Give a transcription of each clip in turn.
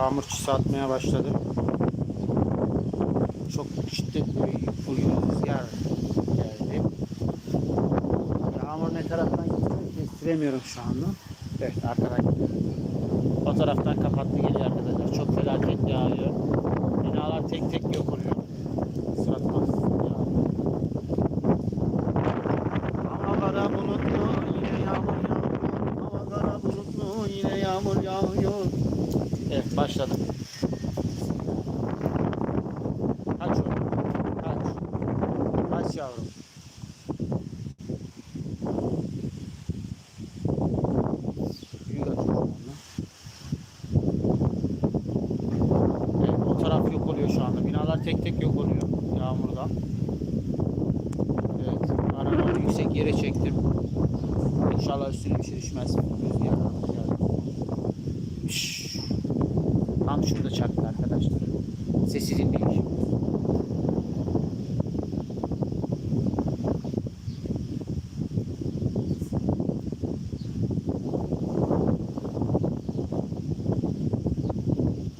Yağmur çisi atmaya başladı. Çok şiddetli bir full rüzgar geldi. Yağmur ne taraftan gidecek kestiremiyorum şu anda. Evet arkadan gidiyor. O taraftan kapattı geliyor arkadaşlar. Çok felaket yağıyor. Binalar tek tek yok oluyor. Sıratmaz. Hava kara bulutlu yine yağmur yağıyor. Hava kara bulutlu yine yağmur yağıyor. Başladım. Kaç oğlum. Kaç. Kaç yavrum. Büyük açıyor Evet o taraf yok oluyor şu anda. Binalar tek tek yok oluyor yağmurdan. Evet arabamı yüksek yere çektim. İnşallah üstüne bir şey düşmez. Rüzgardan rüzgardan. Şşş. Tam şurada çarptı arkadaşlar. Sesi dinleyin.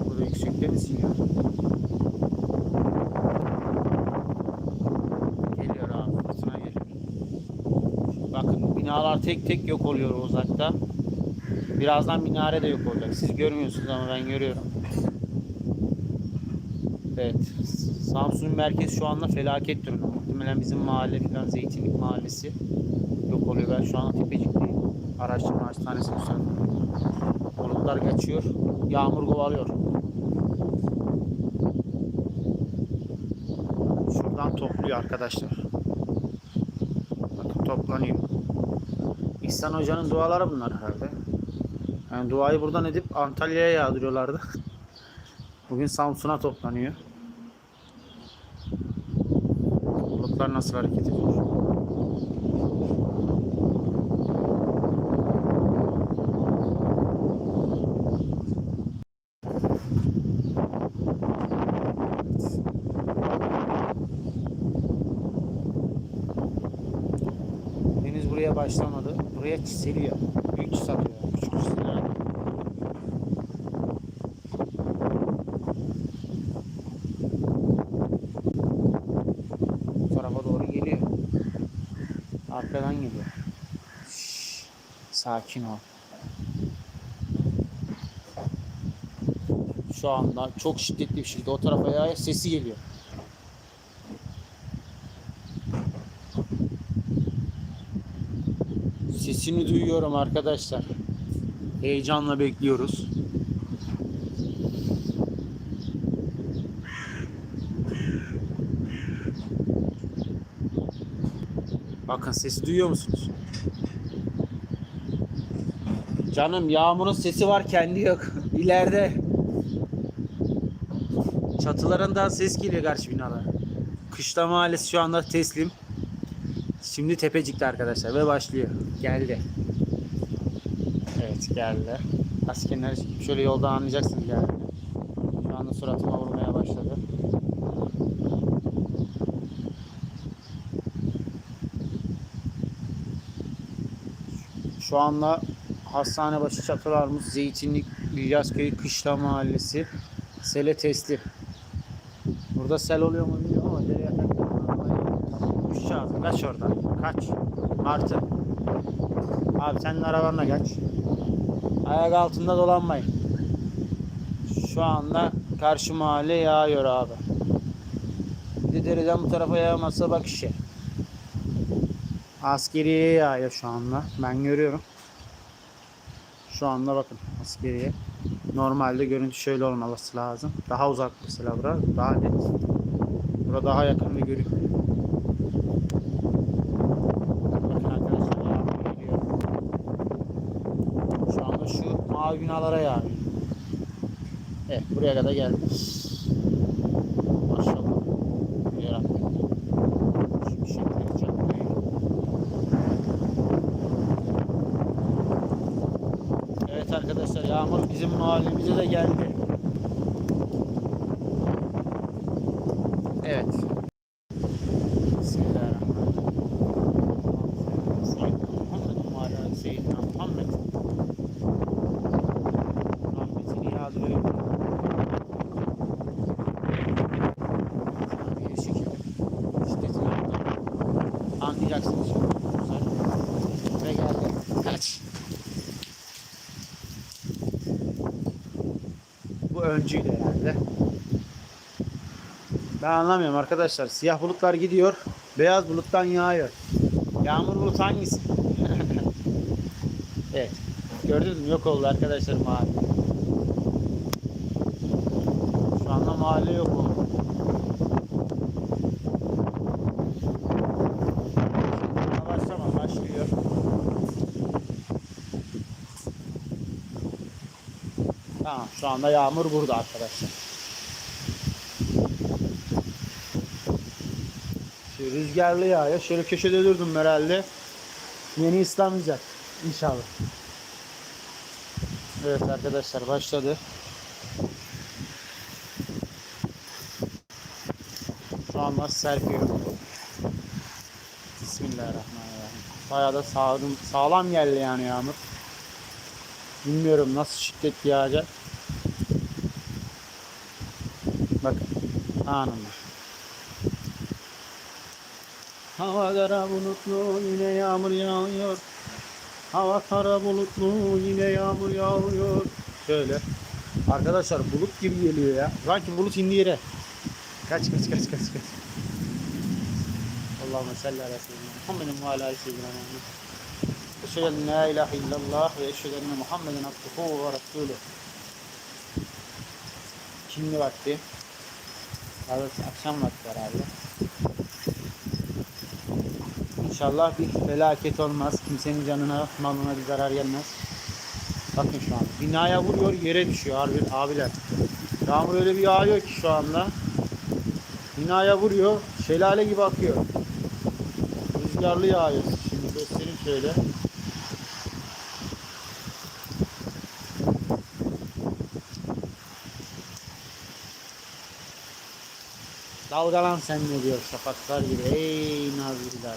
Burada yüksekte misin ya? Geliyor abi. Fırtına geliyor. Bakın binalar tek tek yok oluyor uzakta. Birazdan minare de yok olacak. Siz görmüyorsunuz ama ben görüyorum. Evet. Samsun merkez şu anda felaket durumda. Muhtemelen bizim mahalle falan Zeytinlik mahallesi yok oluyor. Ben şu an Tepecik'teyim. Araştırma hastanesi müsaade. Bulutlar kaçıyor. Yağmur kovalıyor. Şuradan topluyor arkadaşlar. Bakın toplanıyor. İhsan Hoca'nın duaları bunlar herhalde. Yani duayı buradan edip Antalya'ya yağdırıyorlardı. Bugün Samsun'a toplanıyor. Bulutlar nasıl hareket ediyor? Buraya çiseliyor. Büyük çis atıyor. Küçük çisler. Bu tarafa doğru geliyor. Arkadan geliyor. Şşş, sakin ol. Şu anda çok şiddetli bir şekilde o tarafa. Sesi geliyor. Sesini duyuyorum arkadaşlar. Heyecanla bekliyoruz. Bakın sesi duyuyor musunuz? Canım yağmurun sesi var kendi yok. İleride. Çatılarından ses geliyor karşı binalar. Kışla mahallesi şu anda teslim. Şimdi tepecikte arkadaşlar ve başlıyor. Geldi. Evet geldi. Askerler şöyle yoldan anlayacaksınız geldi. Şu anda suratıma vurmaya başladı. Şu anda hastane başı çatılarımız Zeytinlik İlyasköy Kışla Mahallesi sele teslim. Burada sel oluyor mu bilmiyorum ama dere Uçacağız. Kaç oradan. Kaç. Martı. Abi senin arabanla kaç. Ayak altında dolanmayın. Şu anda karşı mahalle yağıyor abi. Bir de dereden bu tarafa yağmazsa bak işe. Askeriye yağıyor şu anda. Ben görüyorum. Şu anda bakın askeriye. Normalde görüntü şöyle olması lazım. Daha uzak mesela bura. Daha net. Burada daha yakın bir görüntü. Bakın arkadaşlar yağmur geliyor. Şu anda mavi binalara yağıyor. Evet buraya kadar geldi. Maşallah. Evet arkadaşlar yağmur bizim mahallemize de geldi. Evet. Bismillahirrahmanirrahim. Seyyidina Muhammed ve ala seyyidina Muhammed. Rahmetini yağdırıyor anlayacaksınız şimdi. Güzel. Ve geldi. Kaç. Öncüydü herhalde. Ben anlamıyorum arkadaşlar. Siyah bulutlar gidiyor. Beyaz buluttan yağıyor. Yağmur bulut hangisi? evet. Gördünüz mü? Yok oldu arkadaşlar mahalle. Şu anda mahalle yok oldu. Şimdi başlama başlıyor. Tamam şu anda yağmur burada arkadaşlar. Şöyle rüzgarlı yağıyor. Şöyle köşede durdum herhalde. Yeni ıslanmayacak. İnşallah. Evet arkadaşlar başladı. Şu an nasıl serpiyor. Bismillahirrahmanirrahim. Bayağı da sağlam, sağlam geldi yani yağmur. Bilmiyorum nasıl şiddet yağacak. Bakın anında. Hava kara bulutlu yine yağmur yağıyor. Hava kara bulutlu yine yağmur yağıyor. Şöyle. Arkadaşlar bulut gibi geliyor ya. Sanki bulut indi yere. Kaç kaç kaç kaç kaç. Allahümme salli ala seyyidina Muhammedin ve ala seyyidina. Eşhedü en la ilahe illallah ve eşhedü enne Muhammeden abduhu ve resulü. Şimdi vakti. Evet, akşam vakti herhalde. İnşallah bir felaket olmaz. Kimsenin canına, malına bir zarar gelmez. Bakın şu an. Binaya vuruyor, yere düşüyor harbi, abiler. Yağmur öyle bir yağıyor ki şu anda. Binaya vuruyor, şelale gibi akıyor. Rüzgarlı yağıyor. Şimdi göstereyim şöyle. Dalgalan sen ne diyor şafaklar gibi. Ey nazlılar.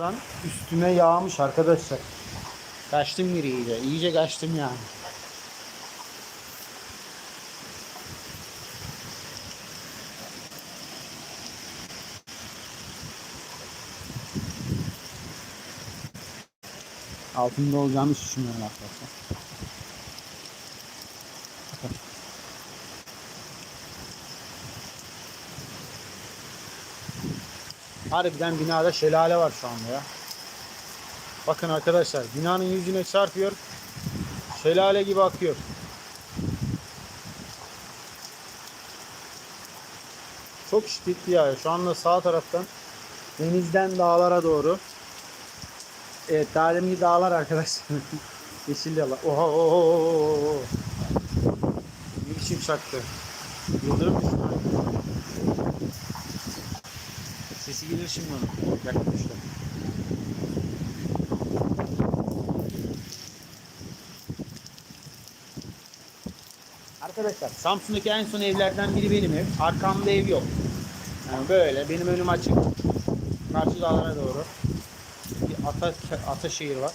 Lan üstüme yağmış arkadaşlar. Kaçtım bir iyice. İyice kaçtım yani. Altında olacağını hiç düşünmüyorum arkadaşlar. Harbiden binada şelale var şu anda ya. Bakın arkadaşlar binanın yüzüne çarpıyor. Şelale gibi akıyor. Çok şiddetli yağıyor. Şu anda sağ taraftan denizden dağlara doğru. Evet dalemli dağlar arkadaşlar. Yeşil yalan. Oha oha oha oha. Bir biçim çaktı. Yıldırım düştü. Şimdi onun. Yakmışlar. Arkadaşlar Samsun'daki en son evlerden biri benim ev. Arkamda ev yok. Yani böyle benim önüm açık. Karşı dağlara doğru. Bir ata, Ataşehir var.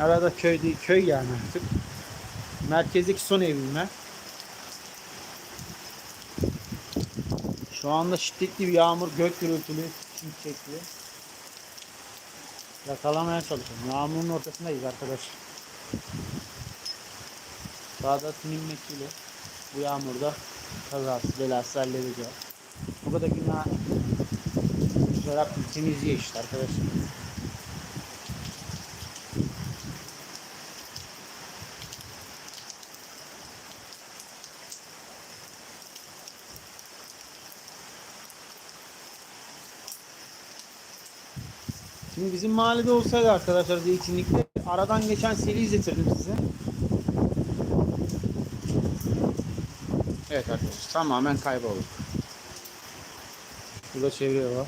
Arada köy değil, köy yani artık. Merkezdeki son evime. Şu anda şiddetli bir yağmur, gök gürültülü, şimşekli. Yakalamaya çalışıyorum. Yağmurun ortasındayız arkadaşlar. Sağda sinilmesiyle bu yağmurda kazası belası halledeceğiz. Bu kadar günah Rabbim temizliyor işte arkadaşlar. Şimdi bizim mahallede olsaydı arkadaşlar zeytinlikte aradan geçen seri izletirdim size. Evet arkadaşlar tamamen kaybolduk. Burada çevre var.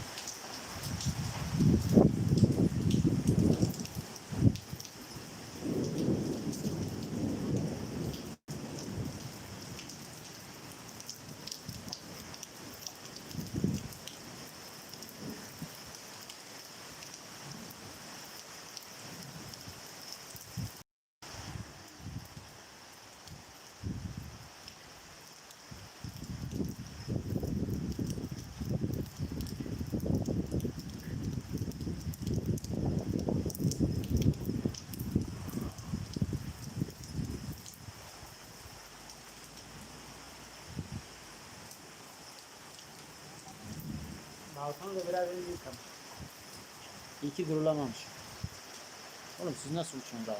Hakan da biraz önce yıkamış. İyi ki durulamamış. Oğlum siz nasıl uçuyorsunuz daha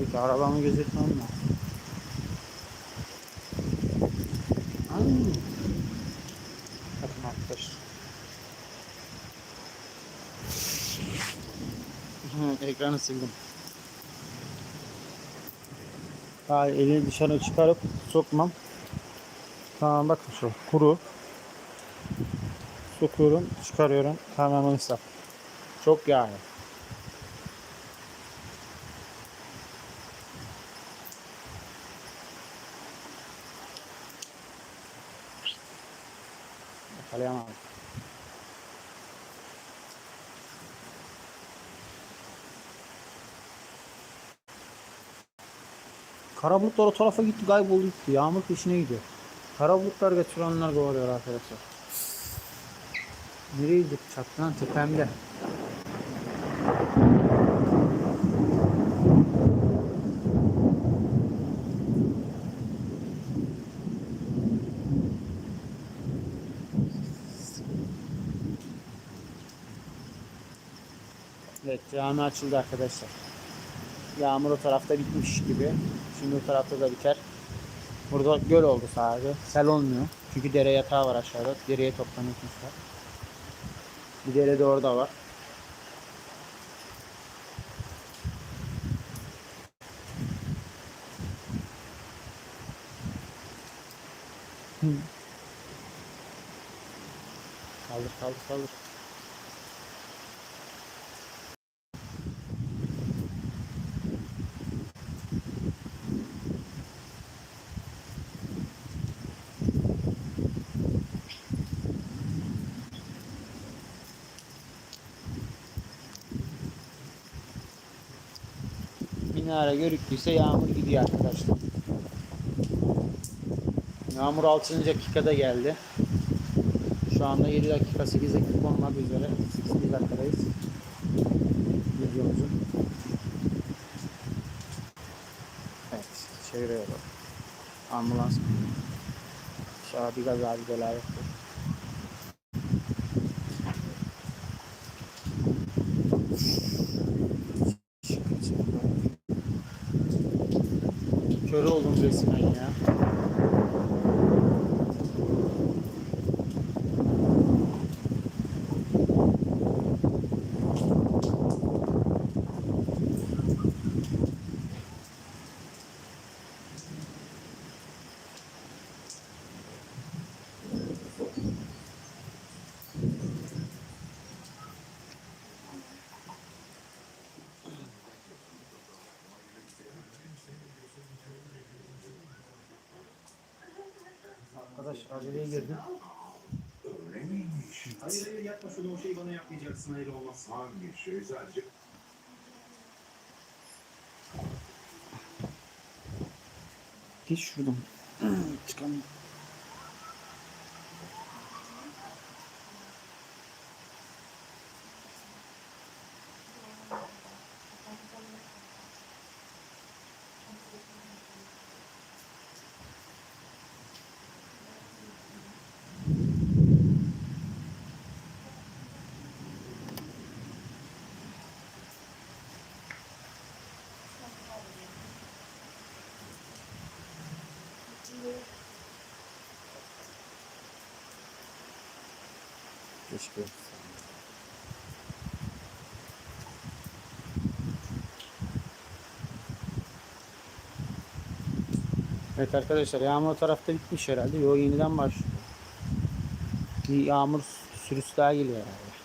Tabii ki arabamı gözetmem lazım. Bakın arkadaşlar. Ekranı sildim. Daha elini dışarı çıkarıp sokmam. Tamam bakın şu kuru. Sokuyorum, çıkarıyorum. Tamamen ıslak. Çok yağlı. Yakalayamadım. Kara bulutlar o tarafa gitti kayboldu gitti. Yağmur peşine gidiyor. Kara bulutlar götürenler kovalıyor arkadaşlar. Nereye gidip çatıdan tepemde. Evet cami açıldı arkadaşlar. Yağmur o tarafta bitmiş gibi. Şimdi o tarafta da biter. Burada göl oldu sadece. Sel olmuyor. Çünkü dere yatağı var aşağıda. Dereye toplanmışlar. Bir dere de orada var. Hı. Kaldır kaldır kaldır. Minare görüktüyse yağmur gidiyor arkadaşlar. Yağmur 6. dakikada geldi. Şu anda 7 dakika 8 dakika olmak üzere 8 dakikadayız. Videomuzun. Evet, çevre yolu. Ambulans. Aşağı bir gaza bir dias. Arkadaş aceleye girdim. Öyle miymiş? Hayır hayır yapma şunu o şeyi bana yapmayacaksın hayır olmaz. Hangi şey sadece Git şuradan. Çıkamıyorum. Keşke. Evet arkadaşlar yağmur o tarafta bitmiş herhalde. Yo yeniden başlıyor. Bir yağmur sürüsü daha geliyor herhalde.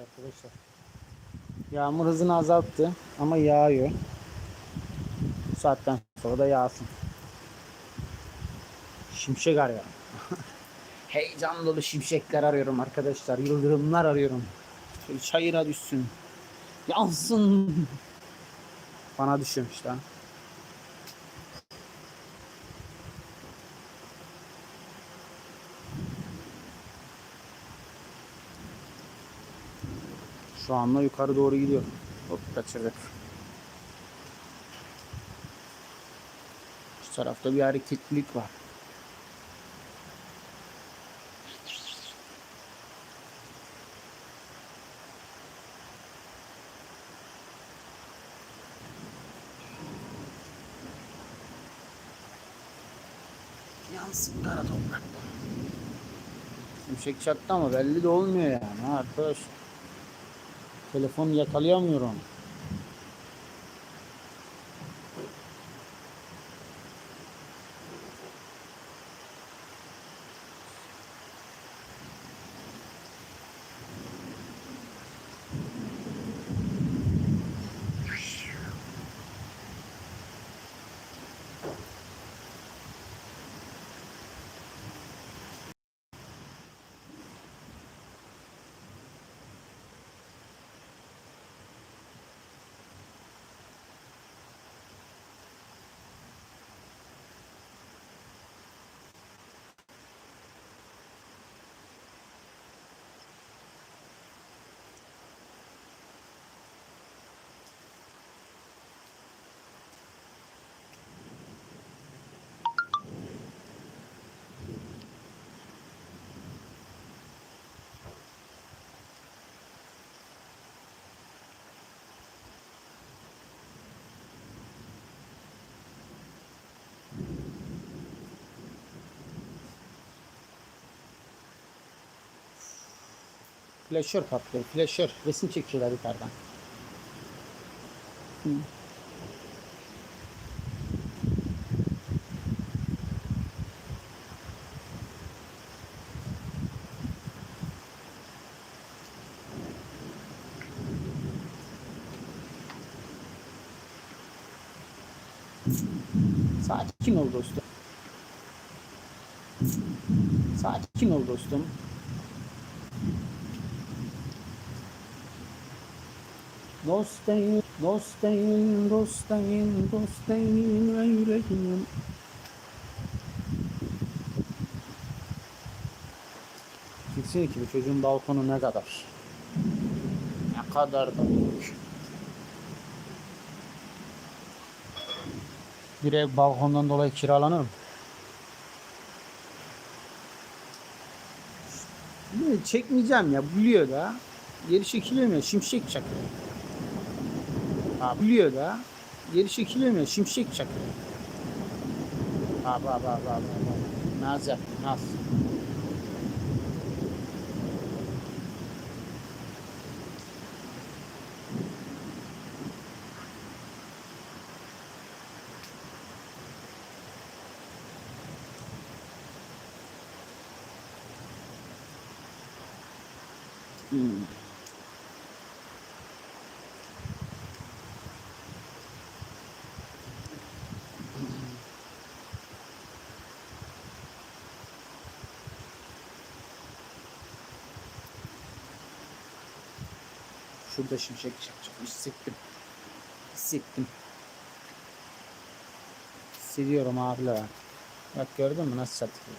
Arkadaşlar. Yağmur hızını azalttı ama yağıyor. Bu saatten sonra da yağsın. Şimşek arıyorum. Heyecan dolu şimşekler arıyorum arkadaşlar. Yıldırımlar arıyorum. Şöyle çayıra düşsün. Yansın. Bana düşüyormuş lan. Anda yukarı doğru gidiyor. Hop kaçırdık. Şu tarafta bir hareketlilik var. Yansın kara toprak. Şimşek çaktı ama belli de olmuyor yani ha Telefonu yakalayamıyorum. Flaşör patlıyor. Flaşör. Resim çekiyorlar yukarıdan. Hı. Sakin ol dostum. Sakin ol dostum. Dostayım, dostayım, dostayım, dostayım ve yüreğim. Gitsin ki bu çocuğun balkonu ne kadar? Ne kadar da büyük. Bir ev balkondan dolayı kiralanır mı? Çekmeyeceğim ya biliyor da. Geri çekilemiyor şimşek çakıyor. Ha biliyor da. Geri çekilemiyor şimşek çakıyor. Ha ba ba ba ba ba. Naz yap naz. Şurada şimşek çakacak. Hissettim. Hissettim. Hissediyorum abiler. Bak gördün mü nasıl çatıyor?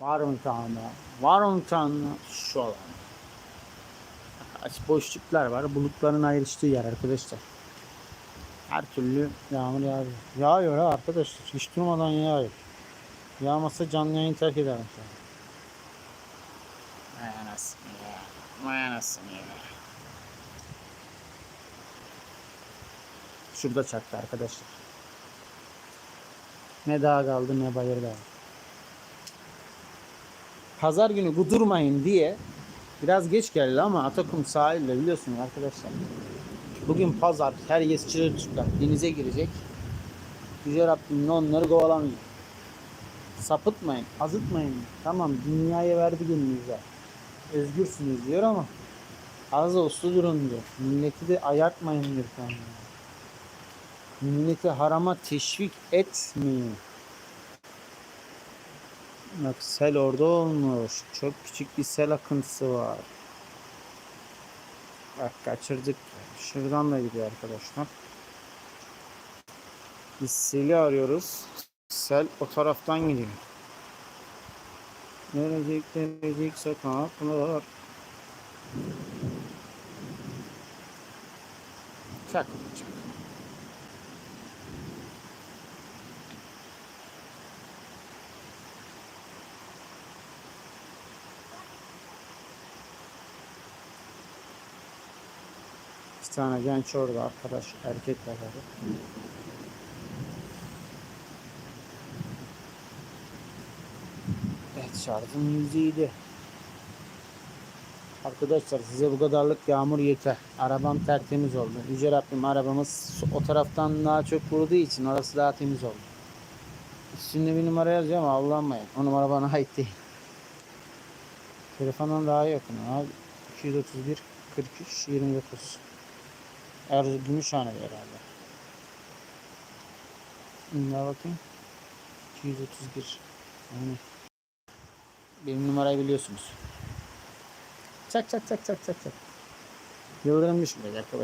Var mı tane? Şu alan. Aç boşluklar var. Bulutların ayrıştığı yer arkadaşlar. Her türlü yağmur yağıyor. Yağıyor ha arkadaşlar. Hiç durmadan yağıyor. Yağmasa canlı yayın terk ederim. Vay anasını ya. Vay anasını ya. Şurada çaktı arkadaşlar. Ne daha kaldı ne bayır kaldı. Pazar günü kudurmayın diye biraz geç geldi ama Atakum sahilde biliyorsunuz arkadaşlar. Bugün pazar herkes çırılçıplak denize girecek. Yüce Rabbim onları kovalamayacak. Sapıtmayın, azıtmayın. Tamam dünyaya verdi gününüze. Özgürsünüz diyor ama az uslu durun diyor. Milleti de ayartmayın diyor. Milleti harama teşvik etmeyin. Bak sel orada olmuş. Çok küçük bir sel akıntısı var. Bak kaçırdık. Şuradan da gidiyor arkadaşlar. Biz seli arıyoruz. Sel o taraftan gidiyor. Nerecek nerecek sokaklar. Çak Bir tane genç orada arkadaş erkek beraber. Evet şarjım yüzeydi. Arkadaşlar size bu kadarlık yağmur yeter. Arabam tertemiz oldu. Yüce Rabbim arabamız o taraftan daha çok vurduğu için orası daha temiz oldu. Üstünde bir numara yazacağım ama Allah'mayın. O numara bana ait değil. Telefondan daha yakın abi. 231 43 29. Erzurum Gümüşhane'de herhalde. Ne bakayım? 231. Yani benim numarayı biliyorsunuz. Çak çak çak çak çak çak. Yıldırım düşmedi arkadaşlar.